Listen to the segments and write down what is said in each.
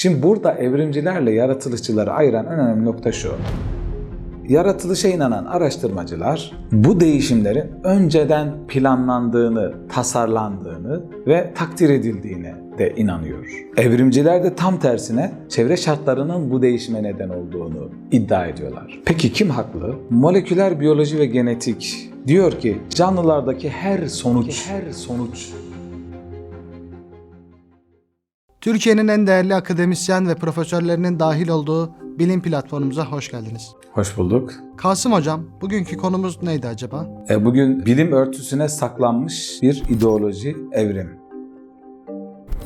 Şimdi burada evrimcilerle yaratılışçıları ayıran en önemli nokta şu. Yaratılışa inanan araştırmacılar bu değişimlerin önceden planlandığını, tasarlandığını ve takdir edildiğine de inanıyor. Evrimciler de tam tersine çevre şartlarının bu değişime neden olduğunu iddia ediyorlar. Peki kim haklı? Moleküler biyoloji ve genetik diyor ki canlılardaki her sonuç her sonuç Türkiye'nin en değerli akademisyen ve profesörlerinin dahil olduğu bilim platformumuza hoş geldiniz. Hoş bulduk. Kasım Hocam, bugünkü konumuz neydi acaba? E, Bugün bilim örtüsüne saklanmış bir ideoloji evrim.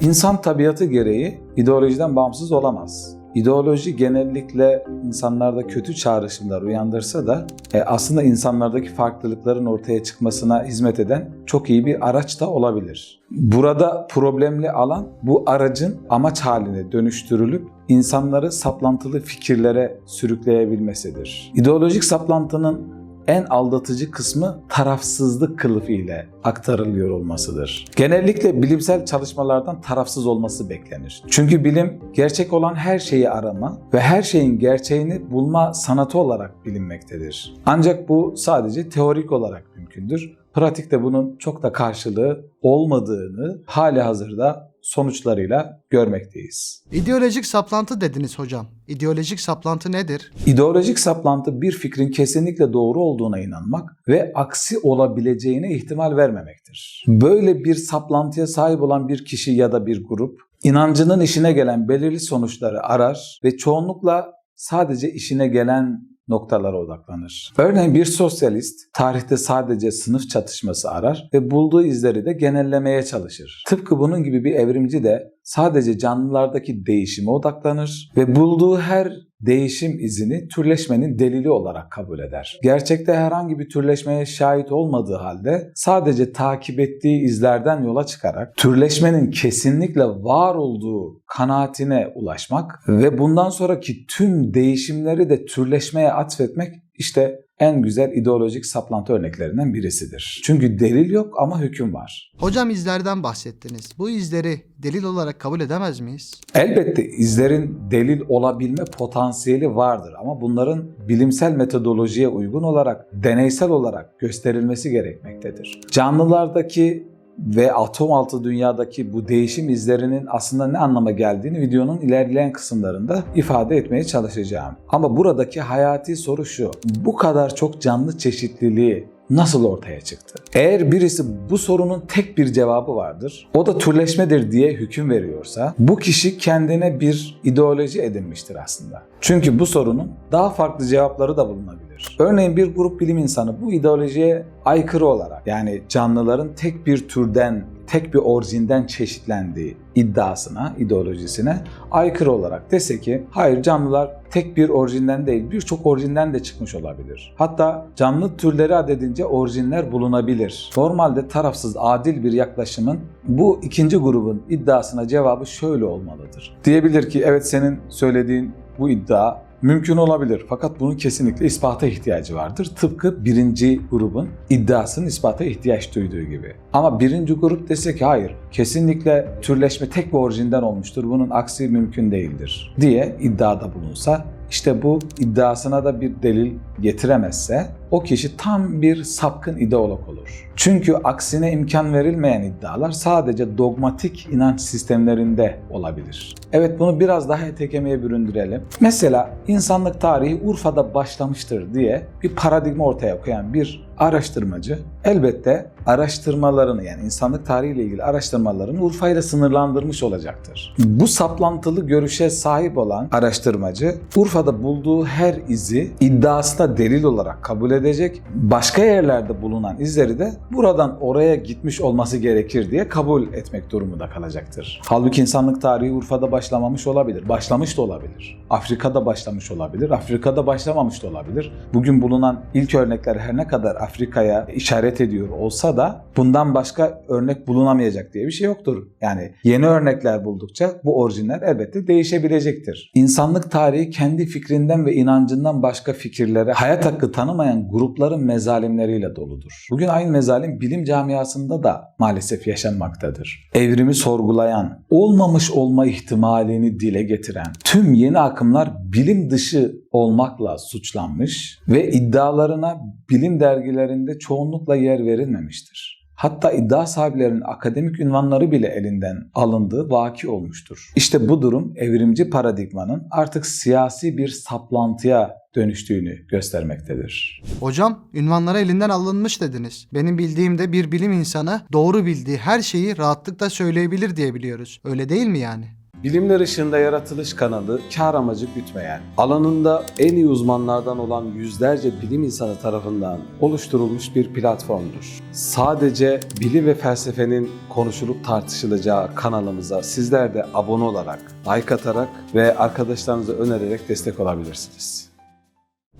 İnsan tabiatı gereği ideolojiden bağımsız olamaz. İdeoloji genellikle insanlarda kötü çağrışımlar uyandırsa da e, aslında insanlardaki farklılıkların ortaya çıkmasına hizmet eden çok iyi bir araç da olabilir. Burada problemli alan bu aracın amaç haline dönüştürülüp insanları saplantılı fikirlere sürükleyebilmesidir. İdeolojik saplantının en aldatıcı kısmı tarafsızlık kılıfı ile aktarılıyor olmasıdır. Genellikle bilimsel çalışmalardan tarafsız olması beklenir. Çünkü bilim gerçek olan her şeyi arama ve her şeyin gerçeğini bulma sanatı olarak bilinmektedir. Ancak bu sadece teorik olarak mümkündür. Pratikte bunun çok da karşılığı olmadığını hali hazırda sonuçlarıyla görmekteyiz. İdeolojik saplantı dediniz hocam. İdeolojik saplantı nedir? İdeolojik saplantı bir fikrin kesinlikle doğru olduğuna inanmak ve aksi olabileceğine ihtimal vermemektir. Böyle bir saplantıya sahip olan bir kişi ya da bir grup inancının işine gelen belirli sonuçları arar ve çoğunlukla sadece işine gelen noktalara odaklanır. Örneğin bir sosyalist tarihte sadece sınıf çatışması arar ve bulduğu izleri de genellemeye çalışır. Tıpkı bunun gibi bir evrimci de sadece canlılardaki değişime odaklanır ve bulduğu her değişim izini türleşmenin delili olarak kabul eder. Gerçekte herhangi bir türleşmeye şahit olmadığı halde sadece takip ettiği izlerden yola çıkarak türleşmenin kesinlikle var olduğu kanaatine ulaşmak ve bundan sonraki tüm değişimleri de türleşmeye atfetmek işte en güzel ideolojik saplantı örneklerinden birisidir. Çünkü delil yok ama hüküm var. Hocam izlerden bahsettiniz. Bu izleri delil olarak kabul edemez miyiz? Elbette izlerin delil olabilme potansiyeli vardır ama bunların bilimsel metodolojiye uygun olarak deneysel olarak gösterilmesi gerekmektedir. Canlılardaki ve atom altı dünyadaki bu değişim izlerinin aslında ne anlama geldiğini videonun ilerleyen kısımlarında ifade etmeye çalışacağım. Ama buradaki hayati soru şu. Bu kadar çok canlı çeşitliliği nasıl ortaya çıktı? Eğer birisi bu sorunun tek bir cevabı vardır, o da türleşmedir diye hüküm veriyorsa, bu kişi kendine bir ideoloji edinmiştir aslında. Çünkü bu sorunun daha farklı cevapları da bulunabilir. Örneğin bir grup bilim insanı bu ideolojiye aykırı olarak yani canlıların tek bir türden, tek bir orijinden çeşitlendiği iddiasına, ideolojisine aykırı olarak dese ki hayır canlılar tek bir orijinden değil birçok orijinden de çıkmış olabilir. Hatta canlı türleri adedince orijinler bulunabilir. Normalde tarafsız adil bir yaklaşımın bu ikinci grubun iddiasına cevabı şöyle olmalıdır. Diyebilir ki evet senin söylediğin bu iddia mümkün olabilir fakat bunun kesinlikle ispata ihtiyacı vardır. Tıpkı birinci grubun iddiasının ispata ihtiyaç duyduğu gibi. Ama birinci grup dese ki hayır kesinlikle türleşme tek bir orijinden olmuştur bunun aksi mümkün değildir diye iddiada bulunsa işte bu iddiasına da bir delil getiremezse o kişi tam bir sapkın ideolog olur. Çünkü aksine imkan verilmeyen iddialar sadece dogmatik inanç sistemlerinde olabilir. Evet bunu biraz daha ete kemiğe büründürelim. Mesela insanlık tarihi Urfa'da başlamıştır diye bir paradigma ortaya koyan bir araştırmacı elbette araştırmalarını yani insanlık tarihiyle ilgili araştırmalarını Urfa ile sınırlandırmış olacaktır. Bu saplantılı görüşe sahip olan araştırmacı Urfa'da bulduğu her izi iddiasına delil olarak kabul edecek. Başka yerlerde bulunan izleri de buradan oraya gitmiş olması gerekir diye kabul etmek durumunda kalacaktır. Halbuki insanlık tarihi Urfa'da başlamamış olabilir. Başlamış da olabilir. Afrika'da başlamış olabilir. Afrika'da başlamamış da olabilir. Bugün bulunan ilk örnekler her ne kadar Afrika'ya işaret ediyor olsa da bundan başka örnek bulunamayacak diye bir şey yoktur. Yani yeni örnekler buldukça bu orijinler elbette değişebilecektir. İnsanlık tarihi kendi fikrinden ve inancından başka fikirlere hayat hakkı tanımayan grupların mezalimleriyle doludur. Bugün aynı mezalim bilim camiasında da maalesef yaşanmaktadır. Evrimi sorgulayan, olmamış olma ihtimalini dile getiren tüm yeni akımlar bilim dışı olmakla suçlanmış ve iddialarına bilim dergilerinde çoğunlukla yer verilmemiştir. Hatta iddia sahiplerinin akademik ünvanları bile elinden alındığı vaki olmuştur. İşte bu durum evrimci paradigmanın artık siyasi bir saplantıya dönüştüğünü göstermektedir. Hocam, ünvanlara elinden alınmış dediniz. Benim bildiğimde bir bilim insanı doğru bildiği her şeyi rahatlıkla söyleyebilir diye biliyoruz. Öyle değil mi yani? Bilimler ışığında yaratılış kanalı kar amacı gütmeyen, alanında en iyi uzmanlardan olan yüzlerce bilim insanı tarafından oluşturulmuş bir platformdur. Sadece bilim ve felsefenin konuşulup tartışılacağı kanalımıza sizler de abone olarak, like atarak ve arkadaşlarınıza önererek destek olabilirsiniz.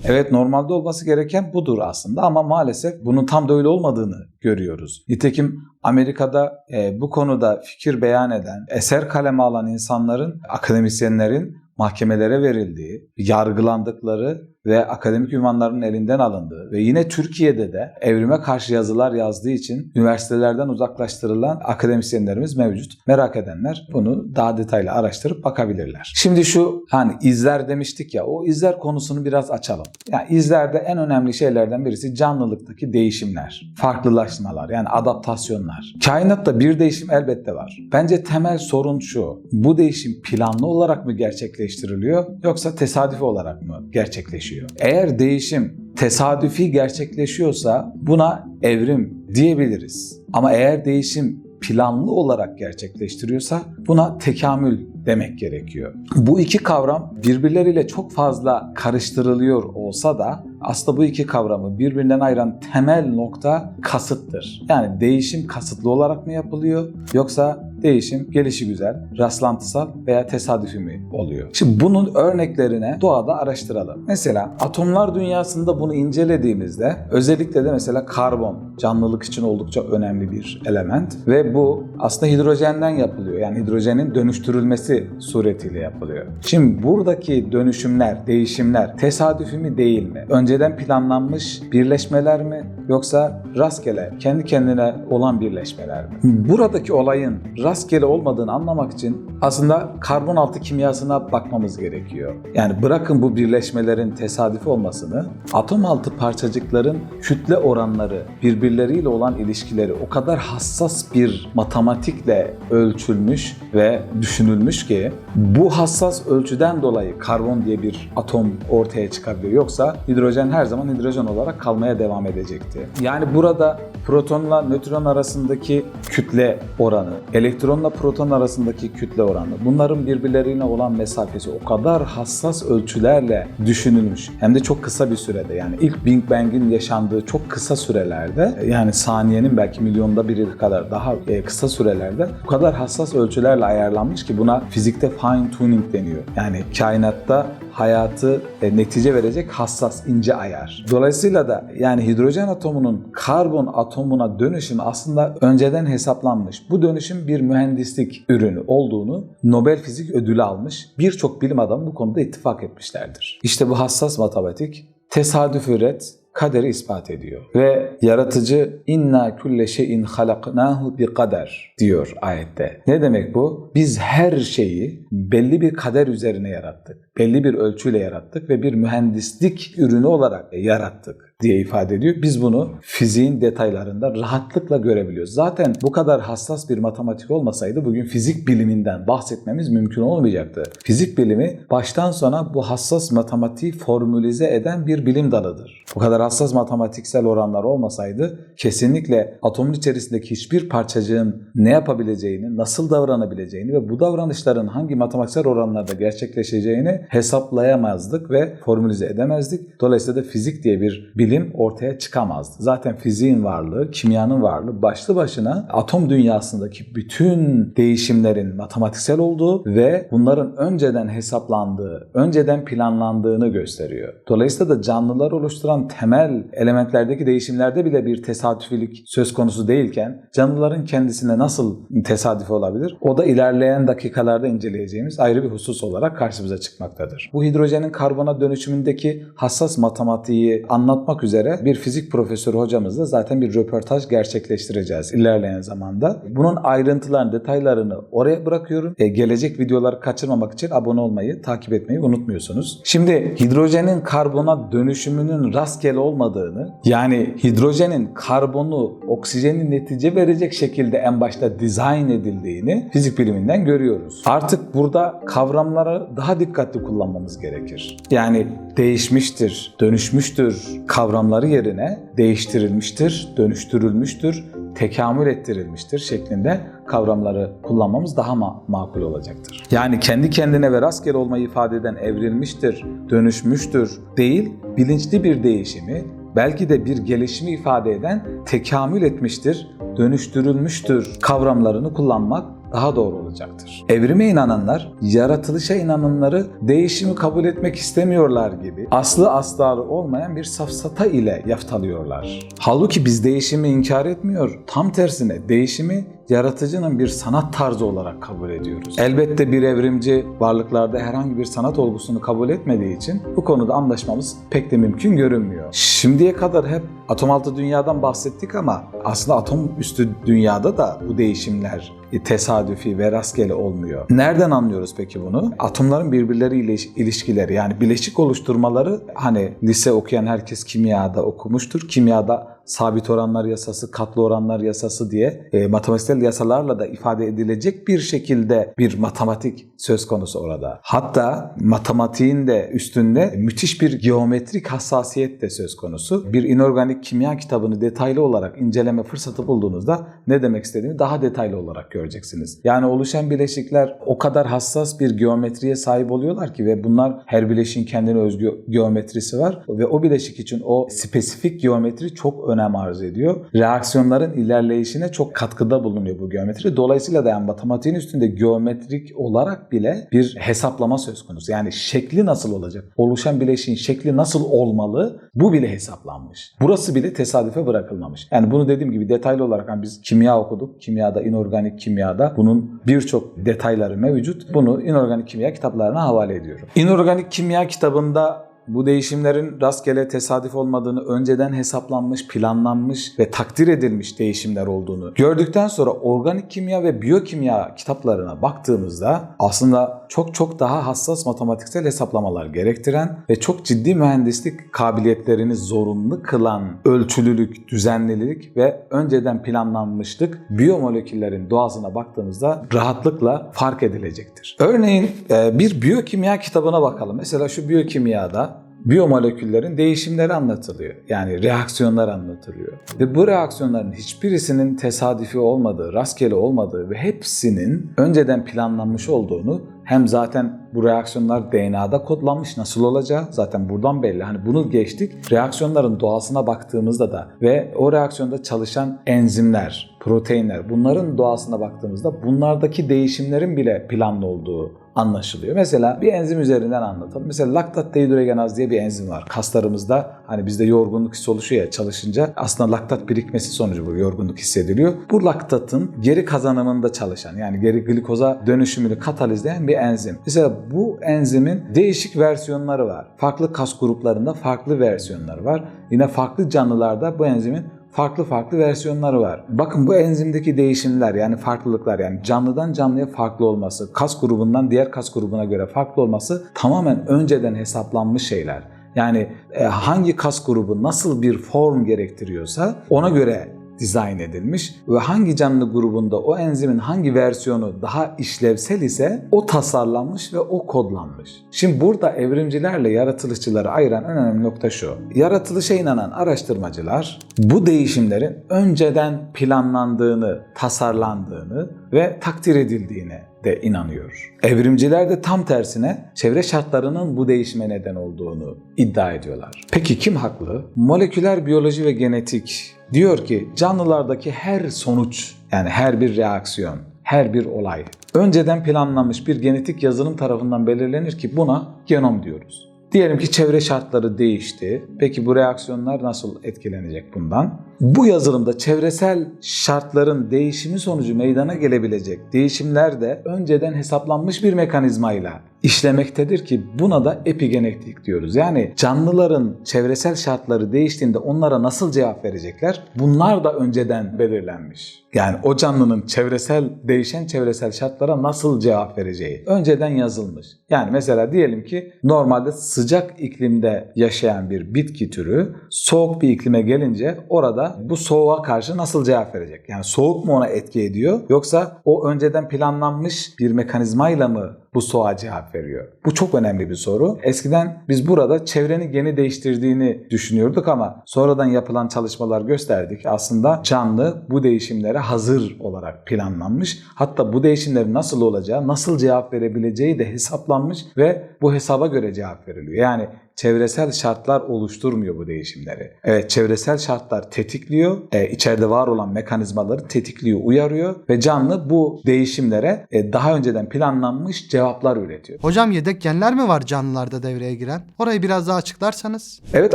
Evet normalde olması gereken budur aslında ama maalesef bunun tam da öyle olmadığını görüyoruz. Nitekim Amerika'da e, bu konuda fikir beyan eden, eser kaleme alan insanların, akademisyenlerin mahkemelere verildiği, yargılandıkları ve akademik ünvanlarının elinden alındığı ve yine Türkiye'de de evrime karşı yazılar yazdığı için üniversitelerden uzaklaştırılan akademisyenlerimiz mevcut. Merak edenler bunu daha detaylı araştırıp bakabilirler. Şimdi şu hani izler demiştik ya o izler konusunu biraz açalım. Yani izlerde en önemli şeylerden birisi canlılıktaki değişimler, farklılaşmalar yani adaptasyonlar. Kainatta bir değişim elbette var. Bence temel sorun şu. Bu değişim planlı olarak mı gerçekleştiriliyor yoksa tesadüfi olarak mı gerçekleşiyor? Eğer değişim tesadüfi gerçekleşiyorsa buna evrim diyebiliriz. Ama eğer değişim planlı olarak gerçekleştiriyorsa buna tekamül demek gerekiyor. Bu iki kavram birbirleriyle çok fazla karıştırılıyor olsa da aslında bu iki kavramı birbirinden ayıran temel nokta kasıttır. Yani değişim kasıtlı olarak mı yapılıyor yoksa değişim gelişi güzel, rastlantısal veya tesadüfi mi oluyor? Şimdi bunun örneklerine doğada araştıralım. Mesela atomlar dünyasında bunu incelediğimizde özellikle de mesela karbon canlılık için oldukça önemli bir element ve bu aslında hidrojenden yapılıyor. Yani hidrojenin dönüştürülmesi suretiyle yapılıyor. Şimdi buradaki dönüşümler, değişimler tesadüfi mi değil mi? Önceden planlanmış birleşmeler mi yoksa rastgele kendi kendine olan birleşmeler mi? Buradaki olayın rastgele olmadığını anlamak için aslında karbon altı kimyasına bakmamız gerekiyor. Yani bırakın bu birleşmelerin tesadüfi olmasını, atom altı parçacıkların kütle oranları, birbirleriyle olan ilişkileri o kadar hassas bir matematikle ölçülmüş ve düşünülmüş ki bu hassas ölçüden dolayı karbon diye bir atom ortaya çıkabiliyor. Yoksa hidrojen her zaman hidrojen olarak kalmaya devam edecekti. Yani burada protonla nötron arasındaki kütle oranı, elektronla proton arasındaki kütle oranı, bunların birbirleriyle olan mesafesi o kadar hassas ölçülerle düşünülmüş. Hem de çok kısa bir sürede yani ilk Big Bang'in yaşandığı çok kısa sürelerde yani saniyenin belki milyonda biri kadar daha e, kısa sürelerde bu kadar hassas ölçülerle ayarlanmış ki buna fizikte fine tuning deniyor. Yani kainatta hayatı e, netice verecek hassas ince ayar. Dolayısıyla da yani hidrojen atomunun karbon atomuna dönüşümü aslında önceden hesaplanmış. Bu dönüşüm bir mühendislik ürünü olduğunu Nobel Fizik Ödülü almış. Birçok bilim adamı bu konuda ittifak etmişlerdir. İşte bu hassas matematik tesadüf üret, kaderi ispat ediyor. Ve yaratıcı inna kulle şeyin halaknahu bi kader diyor ayette. Ne demek bu? Biz her şeyi belli bir kader üzerine yarattık. Belli bir ölçüyle yarattık ve bir mühendislik ürünü olarak yarattık diye ifade ediyor. Biz bunu fiziğin detaylarında rahatlıkla görebiliyoruz. Zaten bu kadar hassas bir matematik olmasaydı bugün fizik biliminden bahsetmemiz mümkün olmayacaktı. Fizik bilimi baştan sona bu hassas matematiği formülize eden bir bilim dalıdır. Bu kadar hassas matematiksel oranlar olmasaydı kesinlikle atomun içerisindeki hiçbir parçacığın ne yapabileceğini, nasıl davranabileceğini ve bu davranışların hangi matematiksel oranlarda gerçekleşeceğini hesaplayamazdık ve formülize edemezdik. Dolayısıyla da fizik diye bir bilim ortaya çıkamazdı. Zaten fiziğin varlığı, kimyanın varlığı başlı başına atom dünyasındaki bütün değişimlerin matematiksel olduğu ve bunların önceden hesaplandığı, önceden planlandığını gösteriyor. Dolayısıyla da canlılar oluşturan temel elementlerdeki değişimlerde bile bir tesadüfilik söz konusu değilken canlıların kendisine nasıl tesadüf olabilir? O da ilerleyen dakikalarda inceleyeceğimiz ayrı bir husus olarak karşımıza çıkmaktadır. Bu hidrojenin karbona dönüşümündeki hassas matematiği anlatmak üzere bir fizik profesörü hocamızla zaten bir röportaj gerçekleştireceğiz ilerleyen zamanda. Bunun ayrıntılarını, detaylarını oraya bırakıyorum. E, gelecek videoları kaçırmamak için abone olmayı, takip etmeyi unutmuyorsunuz. Şimdi hidrojenin karbona dönüşümünün rastgele olmadığını, yani hidrojenin karbonu oksijeni netice verecek şekilde en başta dizayn edildiğini fizik biliminden görüyoruz. Artık burada kavramları daha dikkatli kullanmamız gerekir. Yani değişmiştir, dönüşmüştür kavramları yerine değiştirilmiştir, dönüştürülmüştür, tekamül ettirilmiştir şeklinde kavramları kullanmamız daha ma- makul olacaktır. Yani kendi kendine ve rastgele olmayı ifade eden evrilmiştir, dönüşmüştür değil, bilinçli bir değişimi, belki de bir gelişimi ifade eden tekamül etmiştir, dönüştürülmüştür kavramlarını kullanmak daha doğru olacaktır. Evrime inananlar, yaratılışa inananları değişimi kabul etmek istemiyorlar gibi aslı astarı olmayan bir safsata ile yaftalıyorlar. Halbuki biz değişimi inkar etmiyor, tam tersine değişimi yaratıcının bir sanat tarzı olarak kabul ediyoruz. Elbette bir evrimci varlıklarda herhangi bir sanat olgusunu kabul etmediği için bu konuda anlaşmamız pek de mümkün görünmüyor. Şimdiye kadar hep atom altı dünyadan bahsettik ama aslında atom üstü dünyada da bu değişimler tesadüfi ve rastgele olmuyor. Nereden anlıyoruz peki bunu? Atomların birbirleriyle ilişkileri yani bileşik oluşturmaları hani lise okuyan herkes kimyada okumuştur. Kimyada sabit oranlar yasası, katlı oranlar yasası diye e, matematiksel yasalarla da ifade edilecek bir şekilde bir matematik söz konusu orada. Hatta matematiğin de üstünde müthiş bir geometrik hassasiyet de söz konusu. Bir inorganik kimya kitabını detaylı olarak inceleme fırsatı bulduğunuzda ne demek istediğimi daha detaylı olarak göreceksiniz. Yani oluşan bileşikler o kadar hassas bir geometriye sahip oluyorlar ki ve bunlar her bileşiğin kendine özgü geometrisi var ve o bileşik için o spesifik geometri çok önem arz ediyor. Reaksiyonların ilerleyişine çok katkıda bulunuyor bu geometri. Dolayısıyla da yani matematiğin üstünde geometrik olarak bile bir hesaplama söz konusu. Yani şekli nasıl olacak? Oluşan bileşiğin şekli nasıl olmalı? Bu bile hesaplanmış. Burası bile tesadüfe bırakılmamış. Yani bunu dediğim gibi detaylı olarak hani biz kimya okuduk. Kimyada, inorganik kimyada bunun birçok detayları mevcut. Bunu inorganik kimya kitaplarına havale ediyorum. İnorganik kimya kitabında bu değişimlerin rastgele tesadüf olmadığını, önceden hesaplanmış, planlanmış ve takdir edilmiş değişimler olduğunu gördükten sonra organik kimya ve biyokimya kitaplarına baktığımızda aslında çok çok daha hassas matematiksel hesaplamalar gerektiren ve çok ciddi mühendislik kabiliyetlerini zorunlu kılan ölçülülük, düzenlilik ve önceden planlanmışlık biyomoleküllerin doğasına baktığımızda rahatlıkla fark edilecektir. Örneğin e, bir biyokimya kitabına bakalım. Mesela şu biyokimyada biyomoleküllerin değişimleri anlatılıyor. Yani reaksiyonlar anlatılıyor. Ve bu reaksiyonların hiçbirisinin tesadüfi olmadığı, rastgele olmadığı ve hepsinin önceden planlanmış olduğunu hem zaten bu reaksiyonlar DNA'da kodlanmış nasıl olacağı zaten buradan belli. Hani bunu geçtik. Reaksiyonların doğasına baktığımızda da ve o reaksiyonda çalışan enzimler, proteinler bunların doğasına baktığımızda bunlardaki değişimlerin bile planlı olduğu anlaşılıyor. Mesela bir enzim üzerinden anlatalım. Mesela laktat dehidrogenaz diye bir enzim var. Kaslarımızda hani bizde yorgunluk hissi oluşuyor ya çalışınca aslında laktat birikmesi sonucu bu yorgunluk hissediliyor. Bu laktatın geri kazanımında çalışan yani geri glikoza dönüşümünü katalizleyen bir enzim. Mesela bu enzimin değişik versiyonları var. Farklı kas gruplarında farklı versiyonları var. Yine farklı canlılarda bu enzimin farklı farklı versiyonları var. Bakın bu enzimdeki değişimler yani farklılıklar yani canlıdan canlıya farklı olması, kas grubundan diğer kas grubuna göre farklı olması tamamen önceden hesaplanmış şeyler. Yani e, hangi kas grubu nasıl bir form gerektiriyorsa ona göre dizayn edilmiş ve hangi canlı grubunda o enzimin hangi versiyonu daha işlevsel ise o tasarlanmış ve o kodlanmış. Şimdi burada evrimcilerle yaratılışçıları ayıran en önemli nokta şu. Yaratılışa inanan araştırmacılar bu değişimlerin önceden planlandığını, tasarlandığını ve takdir edildiğine de inanıyor. Evrimciler de tam tersine çevre şartlarının bu değişime neden olduğunu iddia ediyorlar. Peki kim haklı? Moleküler biyoloji ve genetik diyor ki canlılardaki her sonuç yani her bir reaksiyon, her bir olay önceden planlanmış bir genetik yazılım tarafından belirlenir ki buna genom diyoruz. Diyelim ki çevre şartları değişti. Peki bu reaksiyonlar nasıl etkilenecek bundan? Bu yazılımda çevresel şartların değişimi sonucu meydana gelebilecek değişimler de önceden hesaplanmış bir mekanizmayla işlemektedir ki buna da epigenetik diyoruz. Yani canlıların çevresel şartları değiştiğinde onlara nasıl cevap verecekler? Bunlar da önceden belirlenmiş. Yani o canlının çevresel değişen çevresel şartlara nasıl cevap vereceği önceden yazılmış. Yani mesela diyelim ki normalde sıcak iklimde yaşayan bir bitki türü soğuk bir iklime gelince orada bu soğuğa karşı nasıl cevap verecek? Yani soğuk mu ona etki ediyor yoksa o önceden planlanmış bir mekanizmayla mı bu soğuğa cevap veriyor? Bu çok önemli bir soru. Eskiden biz burada çevrenin geni değiştirdiğini düşünüyorduk ama sonradan yapılan çalışmalar gösterdik. Aslında canlı bu değişimlere hazır olarak planlanmış. Hatta bu değişimlerin nasıl olacağı, nasıl cevap verebileceği de hesaplanmış ve bu hesaba göre cevap veriliyor. Yani çevresel şartlar oluşturmuyor bu değişimleri. Evet çevresel şartlar tetikliyor, e, içeride var olan mekanizmaları tetikliyor, uyarıyor ve canlı bu değişimlere e, daha önceden planlanmış cevaplar üretiyor. Hocam yedek genler mi var canlılarda devreye giren? Orayı biraz daha açıklarsanız. Evet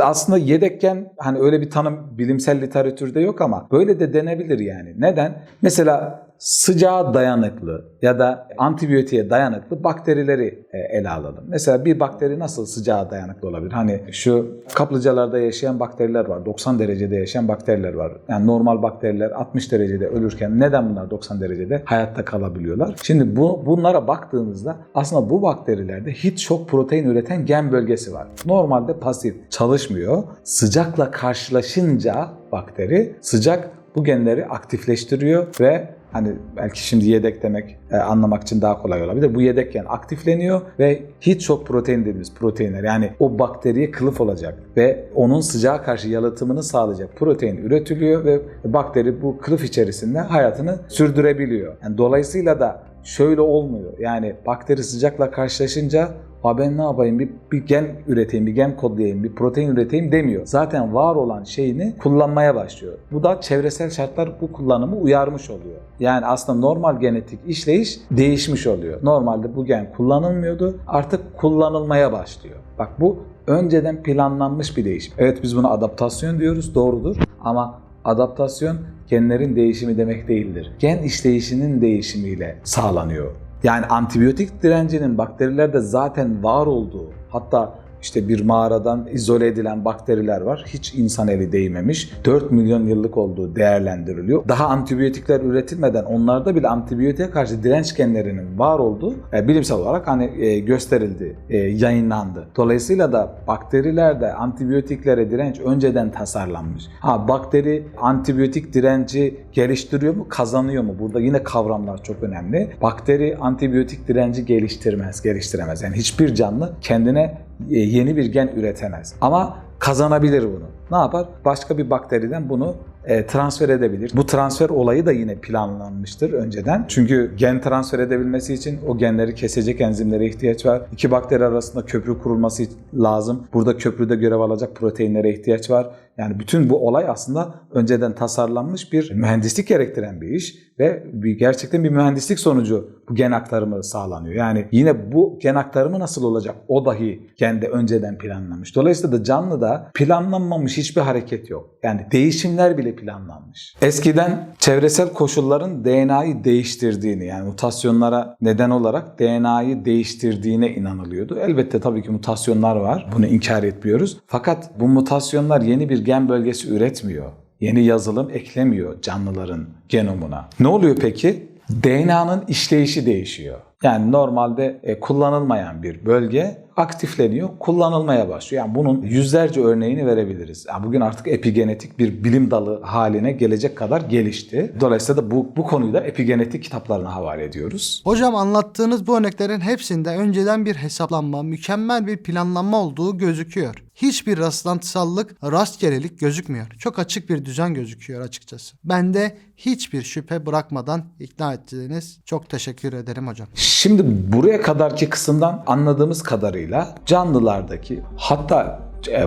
aslında yedekken hani öyle bir tanım bilimsel literatürde yok ama böyle de denebilir yani. Neden? Mesela sıcağa dayanıklı ya da antibiyotiğe dayanıklı bakterileri e, ele alalım. Mesela bir bakteri nasıl sıcağa dayanıklı olabilir? Hani şu kaplıcalarda yaşayan bakteriler var. 90 derecede yaşayan bakteriler var. Yani normal bakteriler 60 derecede ölürken neden bunlar 90 derecede hayatta kalabiliyorlar? Şimdi bu bunlara baktığımızda aslında bu bakterilerde hiç çok protein üreten gen bölgesi var. Normalde pasif çalışmıyor. Sıcakla karşılaşınca bakteri sıcak bu genleri aktifleştiriyor ve hani belki şimdi yedek demek e, anlamak için daha kolay olabilir. Bu yedek gen aktifleniyor ve hiç çok protein dediğimiz proteinler yani o bakteriye kılıf olacak ve onun sıcağa karşı yalıtımını sağlayacak protein üretiliyor ve bakteri bu kılıf içerisinde hayatını sürdürebiliyor. Yani dolayısıyla da şöyle olmuyor. Yani bakteri sıcakla karşılaşınca Ha ben ne yapayım bir, bir gen üreteyim, bir gen kodlayayım, bir protein üreteyim demiyor. Zaten var olan şeyini kullanmaya başlıyor. Bu da çevresel şartlar bu kullanımı uyarmış oluyor. Yani aslında normal genetik işleyiş değişmiş oluyor. Normalde bu gen kullanılmıyordu artık kullanılmaya başlıyor. Bak bu önceden planlanmış bir değişim. Evet biz buna adaptasyon diyoruz doğrudur ama adaptasyon genlerin değişimi demek değildir. Gen işleyişinin değişimiyle sağlanıyor. Yani antibiyotik direncinin bakterilerde zaten var olduğu, hatta işte bir mağaradan izole edilen bakteriler var. Hiç insan eli değmemiş. 4 milyon yıllık olduğu değerlendiriliyor. Daha antibiyotikler üretilmeden onlarda bile antibiyotiğe karşı direnç genlerinin var olduğu e, bilimsel olarak hani e, gösterildi, e, yayınlandı. Dolayısıyla da bakterilerde antibiyotiklere direnç önceden tasarlanmış. Ha bakteri antibiyotik direnci geliştiriyor mu, kazanıyor mu? Burada yine kavramlar çok önemli. Bakteri antibiyotik direnci geliştirmez, geliştiremez. Yani hiçbir canlı kendine yeni bir gen üretemez. Ama kazanabilir bunu. Ne yapar? Başka bir bakteriden bunu e, transfer edebilir. Bu transfer olayı da yine planlanmıştır önceden. Çünkü gen transfer edebilmesi için o genleri kesecek enzimlere ihtiyaç var. İki bakteri arasında köprü kurulması lazım. Burada köprüde görev alacak proteinlere ihtiyaç var. Yani bütün bu olay aslında önceden tasarlanmış bir mühendislik gerektiren bir iş ve bir, gerçekten bir mühendislik sonucu bu gen aktarımı sağlanıyor. Yani yine bu gen aktarımı nasıl olacak? O dahi gende önceden planlanmış. Dolayısıyla da canlıda planlanmamış hiçbir hareket yok. Yani değişimler bile planlanmış. Eskiden çevresel koşulların DNA'yı değiştirdiğini yani mutasyonlara neden olarak DNA'yı değiştirdiğine inanılıyordu. Elbette tabii ki mutasyonlar var. Bunu inkar etmiyoruz. Fakat bu mutasyonlar yeni bir gen bölgesi üretmiyor. Yeni yazılım eklemiyor canlıların genomuna. Ne oluyor peki? DNA'nın işleyişi değişiyor. Yani normalde e, kullanılmayan bir bölge aktifleniyor, kullanılmaya başlıyor. Yani bunun yüzlerce örneğini verebiliriz. Yani bugün artık epigenetik bir bilim dalı haline gelecek kadar gelişti. Dolayısıyla da bu, bu konuyu da epigenetik kitaplarına havale ediyoruz. Hocam anlattığınız bu örneklerin hepsinde önceden bir hesaplanma, mükemmel bir planlanma olduğu gözüküyor. Hiçbir rastlantısallık, rastgelelik gözükmüyor. Çok açık bir düzen gözüküyor açıkçası. Ben de hiçbir şüphe bırakmadan ikna ettiniz. Çok teşekkür ederim hocam. Şimdi buraya kadarki kısımdan anladığımız kadarıyla canlılardaki hatta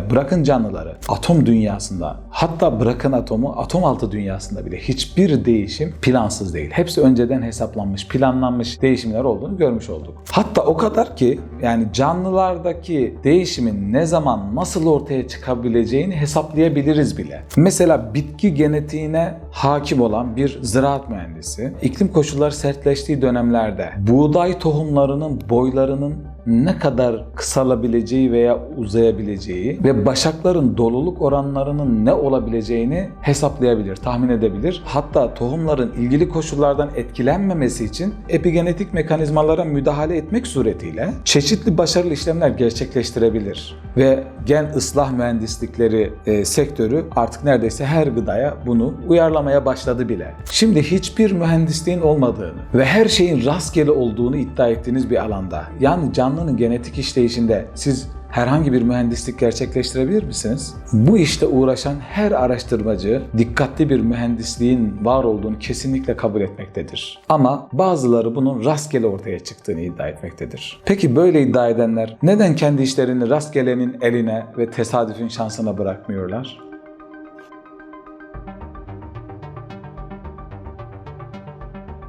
bırakın canlıları atom dünyasında hatta bırakın atomu atom altı dünyasında bile hiçbir değişim plansız değil. Hepsi önceden hesaplanmış, planlanmış değişimler olduğunu görmüş olduk. Hatta o kadar ki yani canlılardaki değişimin ne zaman nasıl ortaya çıkabileceğini hesaplayabiliriz bile. Mesela bitki genetiğine hakim olan bir ziraat mühendisi iklim koşulları sertleştiği dönemlerde buğday tohumlarının boylarının ne kadar kısalabileceği veya uzayabileceği ve başakların doluluk oranlarının ne olabileceğini hesaplayabilir, tahmin edebilir. Hatta tohumların ilgili koşullardan etkilenmemesi için epigenetik mekanizmalara müdahale etmek suretiyle çeşitli başarılı işlemler gerçekleştirebilir. Ve gen ıslah mühendislikleri e, sektörü artık neredeyse her gıdaya bunu uyarlamaya başladı bile. Şimdi hiçbir mühendisliğin olmadığını ve her şeyin rastgele olduğunu iddia ettiğiniz bir alanda yani canlının genetik işleyişinde siz herhangi bir mühendislik gerçekleştirebilir misiniz? Bu işte uğraşan her araştırmacı dikkatli bir mühendisliğin var olduğunu kesinlikle kabul etmektedir. Ama bazıları bunun rastgele ortaya çıktığını iddia etmektedir. Peki böyle iddia edenler neden kendi işlerini rastgelenin eline ve tesadüfün şansına bırakmıyorlar?